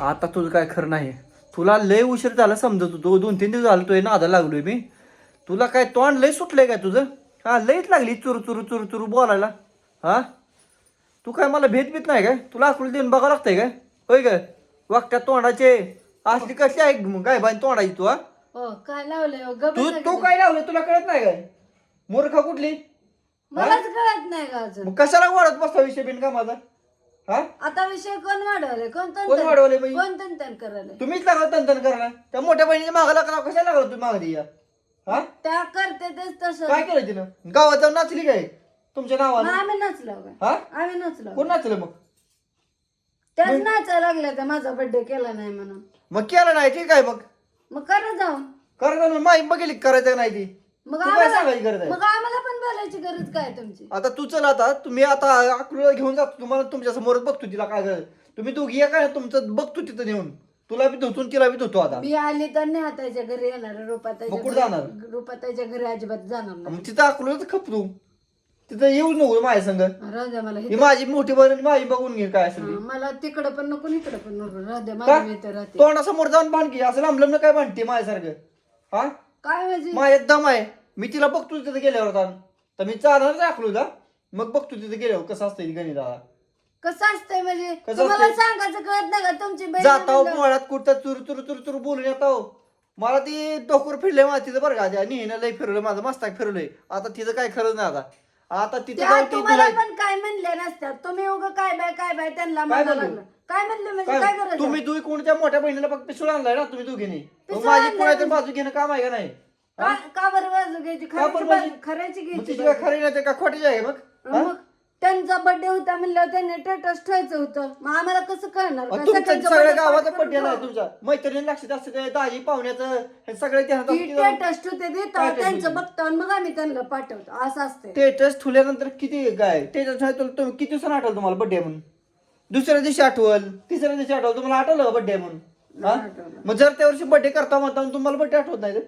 आता तुझं काय खरं नाही. तुला लय उशीर झाला समजत होतो. दोन तीन दिवस झालं तुझ्या नादा लागलोय मी. तुला काय तोंड लय सुटलंय काय तुझं? हा लयच लागली चुरू चुरू चुरू चुरू बोलायला. हा? तू काय मला भेट बीत नाही काय? तुला अकल देऊन बघावं लागतंय काय? होय काय वागत्या तोंडाचे असली कसली आहे मग काय बाई तोंडाची तू हा? हो काय लावलंय हो, गप्प तू तू. काय लावलं तुला कळत नाही काय? मूर्ख कुठली? मलाच कळत नाही का अजून. मग कशाला वाढत बसता विषय बिन का माझा हा? आता विषय कोण वाढवले? कोण बाई? कोण तंतन करायला? तुम्हीच लागला तंतन करायला. त्या मोठ्या बहिणीच्या मागा लागला कशाला लागला तुम्ही मागणी या हा? त्या करते तेच तसं. काय केलं तिनं? गावात जाऊन नाचली काय? तुमच्या मग नावानं आम्ही नचलो हा? आम्ही नचलो. कोण नाचलं मग? त्याच नाचायला लागल्या त्या माझा बर्थडे केला नाही म्हणून. मग केलं नाही ठीक आहे मग? मग करा जाऊन. ना माहीत बघितली करायचं नाही ती? मग तू काय आम्हाला सांगायची गरज आहे? मग आम्हाला पण बोलायची गरज काय तुमची? आता तू चल आता. तुम्ही आता अकलूला घेऊन जातो. तुम्हाला तुमच्या समोरच बघतो तिला काय गरज. तुम्ही दोघी या काय तुमचं बघतो तिथं नेऊन. तुला बी धुतून तिला बी धुतो आता. मी आली तर नाही हाताच्या घरी येणार. मग रुपाताच्या कुठं जाणार? घरी रुपाताच्या घरी अजिबात जाणार नाही. मग तिथं अकलूलाच खप तू तिथं येऊ नको माझ्या संग. राहू द्या मला ही माझी मोठी बहीण माझी बघून घे काय असेल ते. हा, मला तिकडं पण नको इकडं पण नको. राहू द्या का? माझ्या मी तर राहते. तोंडासमोर जाऊन भांडकी असं लांबलं ना काय भांडते माझ्यासारखं. हा? काय म्हणजे? माझ्यात दम आहे. मी तिला बघतो तिथं गेल्यावर आता. तर मी चालणार दाखलो का मग बघतो तिथं गेल्यावर कसं असतं गणित कसं असतंय म्हणजे? तुम्हाला? सांगायचं कळत नाही का? तुमची बहीण जाता म्हणलं- पोळ्यात कुठं चुरू चुरू चुरू चुरू बोलून येता हो मला ती डोकर फिरले मला तिथं बरं का. त्या निहीनं लय फिरवलं माझं मस्ताक फिरवलंय. आता तिथं काय खरं नाही आता. आता तिथं त्या जाऊन ती तुम्हाला दिलाय- पण काय म्हणले नसतात तुम्ही उगं काय बाय काय बाय त्यांना काय म्हणायला म्हणले? लागलं. काय म्हणले म्हणजे काय तुम्ही तुम्ही कोणत्या मोठ्या बहिणीला फक्त पिसूळ आणलाय ना तुम्ही दोघींनी. मग पिसूळ माझी आणलाय कोणाच्या म्हणजे? बाजू घेणं काम आहे का नाही? का का बरं बाजू घ्यायची का बरं खऱ्याची बाजू? बाजू- खऱ्याची मग घ्यायची तिची काय बाजू. खरी नाही का खोटी आहे मग हा? मग त्यांचा बर्थडे होता म्हणल्यावर त्यांनी स्टेटस ठेवायचं होतं मग आम्हाला कसं कळणार मग का? तुमचं सगळ्यांचं सगळ्या birthday गावाचा करून नाही तुमचा मैत्रिणी लक्षात असतं ते दाजी पाहुण्याचं हे सगळं ती ठेवते काय देतात status त्यांचं ठेवते? बघतो आणि मग आम्ही त्यांना पाठवतो असं असते स्टेटस ठेवल्यानंतर किती काय स्टेटस तुम्ही किती दिवसानं आठवलं तुम्हाला बड्डे म्हणून दुसऱ्या दिवशी आठवल तिसऱ्या दिवशी आठवल तुम्हाला आठवलं का बड्डे म्हणून हा नाही आठवलं. मग जर त्या वर्षी बड्डे करता म्हणता तुम्हाला बड्डे आठवत नाही ते?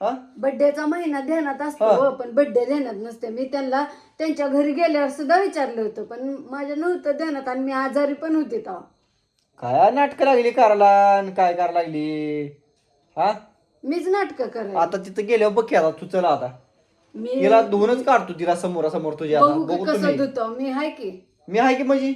हा? बर्थडेचा महिना ध्यानात असतो हा. पण बर्थडे ध्यानात नसते. मी त्यांना त्यांच्या घरी गेल्यावर सुद्धा विचारलं होतं पण माझ्या नव्हतं ध्यानात आणि मी आजारी पण होते तेव्हा. काय नाटकं लागली करायला आणि काय करायला लागली? हा? मीच नाटक करायला. आता तिथं गेल्यावर बघ की आता तू चला आता. मी तिला धुवूनच काढतो तिला समोर समोर तुझ्या आता बघू की बघू कसं तुम्ही. धुतो. मी हाय की. मी आहे की माझी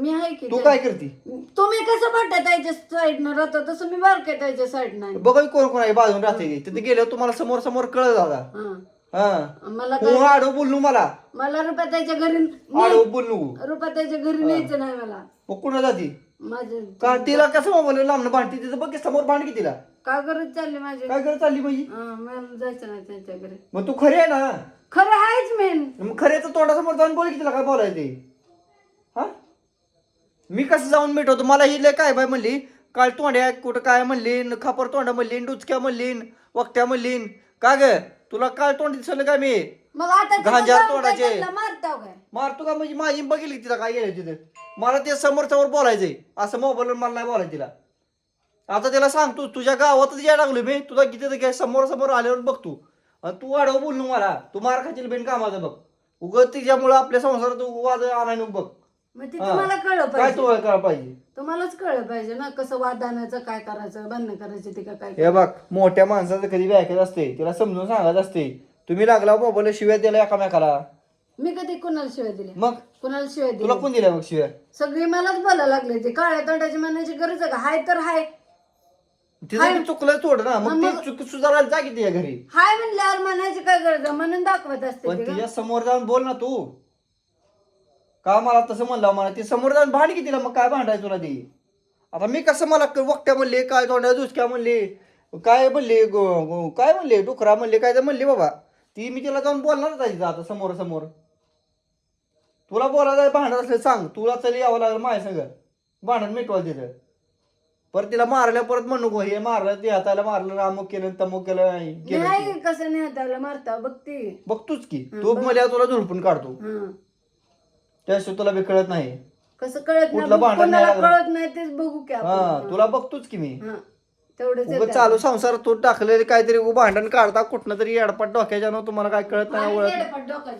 मी हाय की तू काय करती? तुम्ही कसं म्हणता त्याच्या साईडनं राहता तसं मी बारके त्याच्या साईडनं बघा कोण कोण आहे बाजून राहते. तिथे गेल्यावर तुम्हाला समोर समोर कळत हं. हा. मला हो काय आडो बोलू मला. मला रुपयाच्या घरी आडो बोलू. रुपयाच्या घरी न्यायचं नाही मला. मग कुणा जाती? माझे का तिला कसं मोबाईल लांबणं भांडती? तिथं बघ की समोर भांड की तिला. का गरज चालली माझी? काय करत चालली माझी हं, मला जायचं नाही त्यांच्या घरी. मग तू खरी आहे ना? खरं आहेच मेन मग खऱ्याचं तोंडासमोर जाऊन बोल की तिला काय बोलायचं ते हा? मी कसं जाऊन मिटवतो? मला ही लय काय बाय म्हणली. काल तोंड्या कुठं काय म्हणली न खापर तोंडा म्हणली न डुचक्या म्हणली न वक्त्या म्हणली न. का ग? तुला काय तोंड दिसलं काय मी? मग आता तिथं गांजावर जाऊन काय तोडायचे. त्यांना मारताव काय मारतो का म्हणजे माझी बघितली तिला काय गेलं तिथं? मला ते समोर समोर बोलायचंय. असं मोबाईलवर मला नाही बोलायचं तिला. आता तिला सांगतो तुझ्या गावातच या लागलो मी. तुझा किती काय समोर समोर आल्यावर बघतो आणि तू वाढव बोलू मला. तू मार खातील बेन कामाचं बघ. उगत तिच्यामुळे आपल्या संसारात वाद आणायला नको बघ. मग ते हा. तुम्हाला कळलं काय पाहिजे. तू करायला पाहिजे? तुम्हालाच कळलं पाहिजे ना कसं वाद आणायचं काय करायचं बंद करायचं ते का काय हे बघ मोठ्या माणसाचं कधी व्याख्यात असते तिला समजून सांगत असते. तुम्ही लागला मोबाईल शिव्या दिला एकामेकाला. मी कधी कुणाला शिवाय दिले मग? कुणाला शिवाय तुला दिले कोण दिल्या मग शिव्या? सगळी मलाच बोलायला लागले ते. काळ्या तोंडाची म्हणायची गरज आहे का? हाय तर हाय. चुकलं सोड ना. मग मग- ती चुक सुधारायला जा की तिच्या घरी. हाय म्हणल्यावर म्हणायची काय गरज आहे? म्हणून दाखवत असते पण ते का? तिच्या समोर जाऊन बोल ना तू. का मला तसं म्हणलं? मला ती समोर जाऊन भांड की तिला मग काय भांडायचं तुला ती? आता मी कसं मला वक्त्या म्हणले काय तोंड्या दुसक्या म्हणले काय म्हणले काय म्हणले डुकरा म्हणले काय तर म्हणले बाबा. ती मी तिला जाऊन बोलणारच आहे आता समोर समोर. तुला बोलायला भांडत असलं सांग. तुला चल यावं लागलं माझ्या संग. भांडण मिटवाल तिथं. परत तिला मारल्या परत म्हणू नको. हे मारलं ते हाताला मारलं अमुक केलं तमुक केलं नाही ते. कसं नाही हाताला मारता? बघती बघतोच की. तू मला तुला झुडपून काढतो. त्याशिवाय तुला बी कळत नाही कसं कळत कुठलं नाही भांडण कोणाला नाही लागलं. कळत नाही तेच बघू की हा आपण तुला बघतोच की मी हं. तेवढंच उगाच येतं. चालू संसार तू टाकलेले काहीतरी भांडण काढता कुठनं तरी अडपट डोक्याच्या ना तुम्हाला काय कळत नाही ओळख.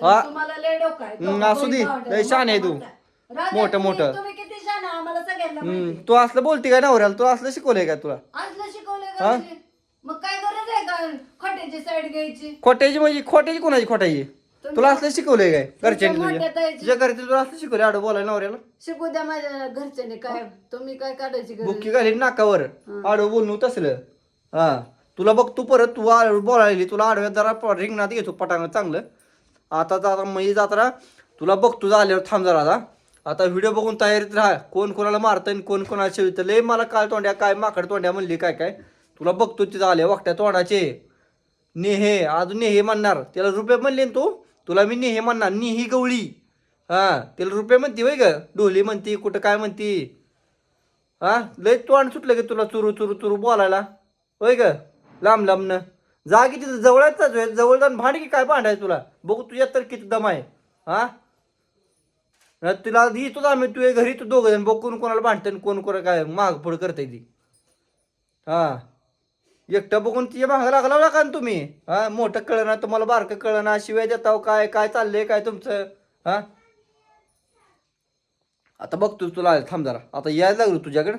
हा. तुम्हाला लय डोकं आहे. असू दे. लय शहाणी आहे तू. मोठं मोठं. मोठं तुम्ही- मोठं. तुम्ही किती शहाणे ना आम्हाला सगळ्यांना हम्म, माहिती तू असलं बोलते काय नवऱ्याला तू असलं शिकवलंय का तुला असलं शिकवलंय का हा? म्हणजे? मग काय गरज आहे का खोट्याची साईड घ्यायची खोट्याची म्हणजे खोट्याची कोणाची खोट्याची तुला असलं शिकवलंय काय? घरच्यांनी तुझ्या मोठ्या ताईची- तुझ्या घरचे तुला असलं शिकवलंय? आडो बोलायला नवऱ्याला? शिकू द्या माझ्या घरच्याने काय तुम्ही काय काढायची गरज? बुक्की घाली नाकावर. आडो बोलणं तसलं हा. तुला बघ तू परत तू आडवं बोलायली तुला आडव्यात जरा प- रिंगणात घेतो पटांगण चांगलं. आता आता मी जात्रा तुला बघ तुझा आल्यावर थांब जरा आता. आता व्हिडिओ बघून तयारीत राहा. कोण कोणाला मारतं आणि कोण कोणाला शिवित? लय मला काय तोंड्या काय माकड तोंड्या म्हणली काय काय? तुला बघतो तिथं आले वाकट्या तोंडाचे. नेहे अजून नेहे म्हणणार. त्याला रुपये म्हणले ना तू? तुला मी नेहे म्हणणार निही गवळी. हां त्याला रुपये म्हणते वय ग ढोली म्हणती कुठं काय म्हणती. हां लय तोंड सुटलं की तुला चुरू चुरू चुरू बोलायला. होय ग लांब लांबनं जा की तिथं जवळच जवळ जाऊन भांड की काय भांडाय तुला? बघू तुझ्यात तर किती दम आहे. हां? तुला येतोच आम्ही तुझ्या घरी तू दोघं जण बघ कोण कोणाला भांडतं आणि कोण कोणा काय माग पुढं करताय ती. हां. एकटं बघून तिच्या मागं लागला का तुम्ही? हा मोठं कळना तुम्हाला बारकं कळना शिवाय देताव काय काय चाललंय काय तुमचं? हा? आता बघतो तुला थांब जरा. आता यायला लागलो तुझ्याकडं.